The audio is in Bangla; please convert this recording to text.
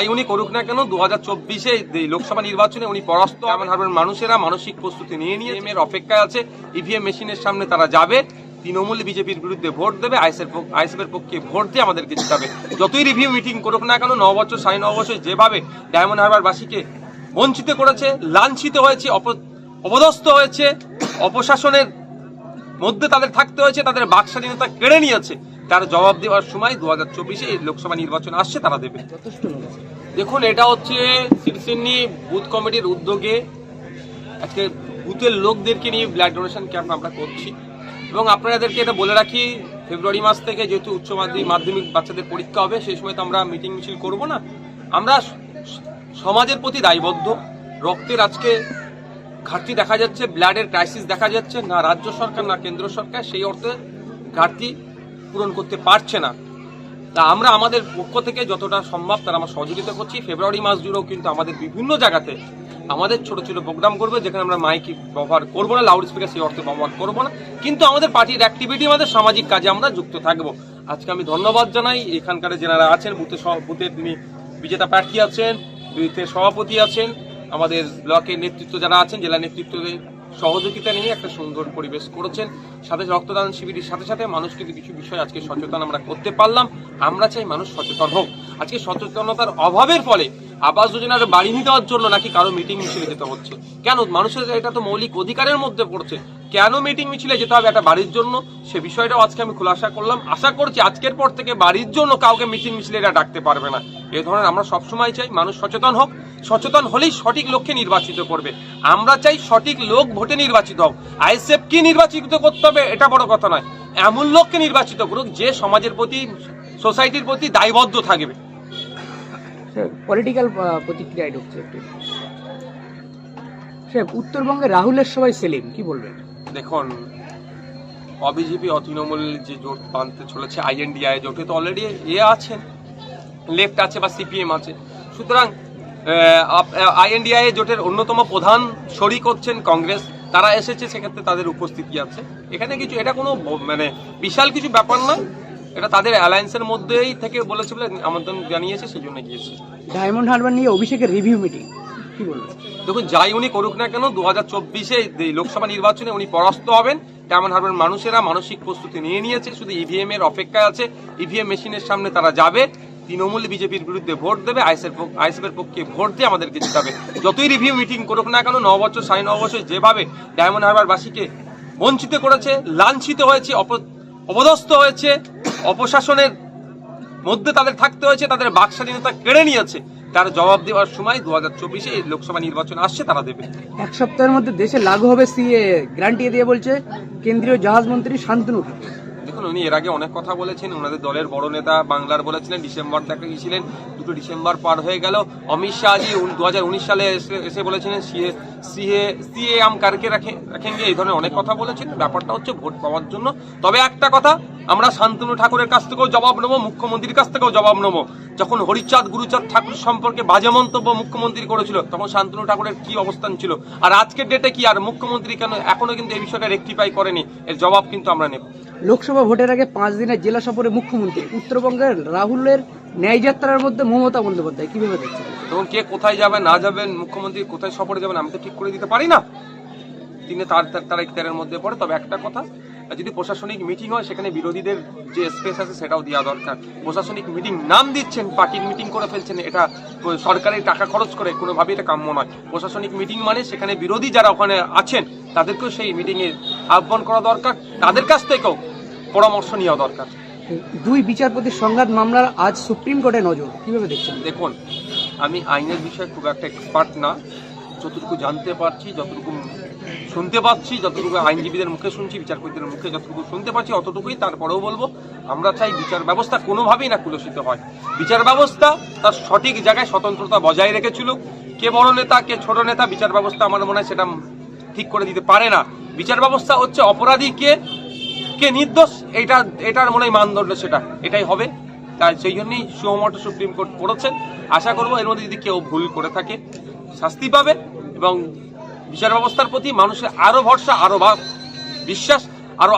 তাই উনি করুক না কেন দু হাজার চব্বিশে লোকসভা নির্বাচনে উনি পরাস্ত এমন হারবেন মানুষেরা মানসিক প্রস্তুতি নিয়ে নিয়ে এম এর অপেক্ষায় আছে ইভিএম মেশিনের সামনে তারা যাবে। তৃণমূল বিজেপির বিরুদ্ধে ভোট দেবে আইএসএর আইএসএফ এর পক্ষে ভোট দিয়ে আমাদেরকে জিতাবে। যতই রিভিউ মিটিং করুক না কেন ন বছর সাড়ে ন বছর যেভাবে ডায়মন্ড হারবার বাসীকে বঞ্চিত করেছে লাঞ্ছিত হয়েছে অপ- অপদস্থ হয়েছে অপশাসনের মধ্যে তাদের থাকতে হয়েছে তাদের বাক স্বাধীনতা কেড়ে নিয়েছে তার জবাব দেওয়ার সময় দু হাজার চব্বিশে লোকসভা নির্বাচন আসছে তারা দেবে। দেখুন এটা হচ্ছে শিরসিন্নি বুথ কমিটির উদ্যোগে আজকে বুথের লোকদেরকে নিয়ে ব্লাড ডোনেশন ক্যাম্প আমরা করছি। এবং আপনাদেরকে এটা বলে রাখি ফেব্রুয়ারি মাস থেকে যেহেতু উচ্চ মাধ্যমিক মাধ্যমিক বাচ্চাদের পরীক্ষা হবে সেই সময় তো আমরা মিটিং মিছিল করব না। আমরা সমাজের প্রতি দায়বদ্ধ। রক্তের আজকে ঘাটতি দেখা যাচ্ছে ব্লাডের ক্রাইসিস দেখা যাচ্ছে না রাজ্য সরকার না কেন্দ্র সরকার সেই অর্থে ঘাটতি পূরণ করতে পারছে না। তা আমরা আমাদের পক্ষ থেকে যতটা সম্ভব তারা আমরা সহযোগিতা করছি। ফেব্রুয়ারি মাস জুড়েও কিন্তু আমাদের বিভিন্ন জায়গাতে আমাদের ছোট ছোট প্রোগ্রাম করবে, যেখানে আমরা মাইক ব্যবহার করব না লাউড স্পিকার সেই অর্থে ব্যবহার করব না। কিন্তু আমাদের পার্টির অ্যাক্টিভিটি আমাদের সামাজিক কাজে আমরা যুক্ত থাকব। আজকে আমি ধন্যবাদ জানাই। এখানকার যেনারা আছেন, বুথে বুথের যিনি বিজেতা প্রার্থী আছেন বুথের সভাপতি আছেন, আমাদের ব্লকের নেতৃত্ব যারা আছেন, জেলা নেতৃত্বের সহযোগিতা নিয়ে একটা সুন্দর পরিবেশ করেছেন। সাথে রক্তদান শিবিরের সাথে সাথে মানুষ কিন্তু কিছু বিষয় আজকে সচেতন আমরা করতে পারলাম। আমরা চাই মানুষ সচেতন হোক। আজকে সচেতনতার অভাবের ফলে আবাস যোজনার বাড়ি নিয়ে দেওয়ার জন্য নাকি কারও মিটিং মিছিলে যেতে হচ্ছে। কেন? মানুষের এটা তো মৌলিক অধিকারের মধ্যে পড়ছে। কেন মিটিং মিছিলে যেতে হবে একটা বাড়ির জন্য? সে বিষয়টাও আজকে আমি খোলাসা করলাম। আশা করছি আজকের পর থেকে বাড়ির জন্য কাউকে মিটিং মিছিলে এরা ডাকতে পারবে না। এ ধরনের আমরা সবসময় চাই মানুষ সচেতন হোক। সচেতন হলেই সঠিক লোককে নির্বাচিত করবে। আমরা চাই সঠিক লোক ভোটে নির্বাচিত হোক। আইএসএফ কি নির্বাচিত করতে হবে এটা বড় কথা নয়। এমন লোককে নির্বাচিত করুক যে সমাজের প্রতি সোসাইটির প্রতি দায়বদ্ধ থাকবে। পলিটিক্যাল প্রতিক্রিয়ায় ঢুকছে একটু। সে উত্তরবঙ্গে রাহুলের সবাই সেলিম কি বলবেন? দেখুন অবিজেপি অতৃণমূল যে জোট বাঁধতে চলেছে আইএনডিআই জোটে তো অলরেডি এ আছেন। লেফট আছে বা সিপিএম আছে। সুতরাং আইএনডিআই জোটের অন্যতম প্রধান শরিক হচ্ছেন কংগ্রেস। তারা এসেছে সেক্ষেত্রে তাদের উপস্থিতি আছে। এখানে কিছু এটা কোনো মানে বিশাল কিছু ব্যাপার নয়। এটা তাদের অ্যালায়েন্সের মধ্যেই থেকে বলেছে বলে আমন্ত্রণ জানিয়েছে সেই জন্য গিয়েছে। ডায়মন্ড হারবার নিয়ে অভিষেকের রিভিউ মিটিং কি বলবেন? দেখুন যাই উনি করুক না কেন দু হাজার চব্বিশে লোকসভা নির্বাচনে উনি পরাস্ত হবেন। তেমন হারবেন মানুষেরা মানসিক প্রস্তুতি নিয়ে নিয়েছে। শুধু ইভিএম এর অপেক্ষায় আছে। ইভিএম মেশিনের সামনে তারা যাবে। তৃণমূল বিজেপির বিরুদ্ধে ভোট দেবে আইএসএফ আইএসএফ এর পক্ষে ভোট দিয়ে আমাদেরকে জিতাবে যতই রিভিউ মিটিং করুক না কেন ন বছর সাড়ে ন বছর যেভাবে ডায়মন্ড হারবার বাসীকে বঞ্চিত করেছে, লাঞ্ছিত হয়েছে, অপ- অপদস্থ হয়েছে, অপশাসনের মধ্যে তাদের থাকতে হয়েছে, তাদের বাক স্বাধীনতা কেড়ে নিয়েছে, তার জবাব দেওয়ার সময় দু হাজার চব্বিশে লোকসভা নির্বাচন আসছে, তারা দেবে এক সপ্তাহের মধ্যে দেশে লাগু হবে, সিএ গ্যারান্টি দিয়ে বলছে, কেন্দ্রীয় জাহাজ মন্ত্রী শান্তনু। দেখুন, উনি এর আগে অনেক কথা বলেছেন। ওনাদের দলের বড় নেতা বাংলার বলেছিলেন, ডিসেম্বর দেখা গিয়েছিলেন। দুটো ডিসেম্বর পার হয়ে গেল। অমিত শাহজি দু হাজার উনিশ সালে এসে এসে বলেছিলেন, সিএ সিএ সিএ আম কারকে রাখে রাখেন গিয়ে এই ধরনের অনেক কথা বলেছেন। ব্যাপারটা হচ্ছে ভোট পাওয়ার জন্য। তবে একটা কথা, আমরা শান্তনু ঠাকুরের কাছ থেকেও জবাব নেব, মুখ্যমন্ত্রীর কাছ থেকেও জবাব নেব। যখন হরিচাঁদ গুরুচাঁদ ঠাকুর সম্পর্কে বাজে মন্তব্য মুখ্যমন্ত্রী করেছিল তখন শান্তনু ঠাকুরের কি অবস্থান ছিল? আর আজকের ডেটে কি? আর মুখ্যমন্ত্রী কেন এখনও কিন্তু এই বিষয়টা রেকটিফাই করেনি? এর জবাব কিন্তু আমরা নেব। লোকসভা ভোটের আগে পাঁচ দিনের জেলা সফরে মুখ্যমন্ত্রী উত্তরবঙ্গের রাহুলের ন্যায় যাত্রার মধ্যে মমতা বন্দ্যোপাধ্যায় কীভাবে দেখছেন? তখন কে কোথায় যাবে না যাবেন মুখ্যমন্ত্রী কোথায় সফরে যাবেন আমি তো ঠিক করে দিতে পারি না। তিনি তার তার- তার ইখতিয়ারের মধ্যে পড়ে তবে একটা কথা যদি প্রশাসনিক মিটিং হয় সেখানে বিরোধীদের যে স্পেস আছে সেটাও দেওয়া দরকার। প্রশাসনিক মিটিং নাম দিচ্ছেন পার্টির মিটিং করে ফেলছেন এটা সরকারের টাকা খরচ করে কোনোভাবেই এটা কাম্য নয়। প্রশাসনিক মিটিং মানে সেখানে বিরোধী যারা ওখানে আছেন তাদেরকেও সেই মিটিংয়ে আহ্বান করা দরকার। তাদের কাছ থেকেও পরামর্শ নেওয়া দরকার। দুই বিচারপতির সংঘাত মামলার আজ সুপ্রিম কোর্টে নজর কীভাবে দেখছেন? দেখুন আমি আইনের বিষয়ে খুব একটা এক্সপার্ট না। যতটুকু জানতে পারছি, যতটুকু শুনতে পাচ্ছি, যতটুকু আইনজীবীদের মুখে শুনছি, বিচারপতিদের মুখে যতটুকু শুনতে পাচ্ছি, অতটুকুই তারপরেও বলব, আমরা চাই বিচার ব্যবস্থা কোনোভাবেই না কুলসিত হয়। বিচার ব্যবস্থা তার সঠিক জায়গায় স্বতন্ত্রতা বজায় রেখেছিল। কে বড় নেতা, কে ছোট নেতা, বিচার ব্যবস্থা আমার মনে হয় সেটা ঠিক করে দিতে পারে না। বিচার ব্যবস্থা হচ্ছে অপরাধী কে কে নির্দোষ, এটা, এটার মনে হয় মানদণ্ড সেটা, এটাই হবে। তাই সেই জন্যই সুমোটো সুপ্রিম কোর্ট করেছেন আশা করব এর মধ্যে যদি কেউ ভুল করে থাকে, শাস্তি পাবে। এবং বিচার ব্যবস্থার প্রতি মানুষের আরও ভরসা আরও বা বিশ্বাস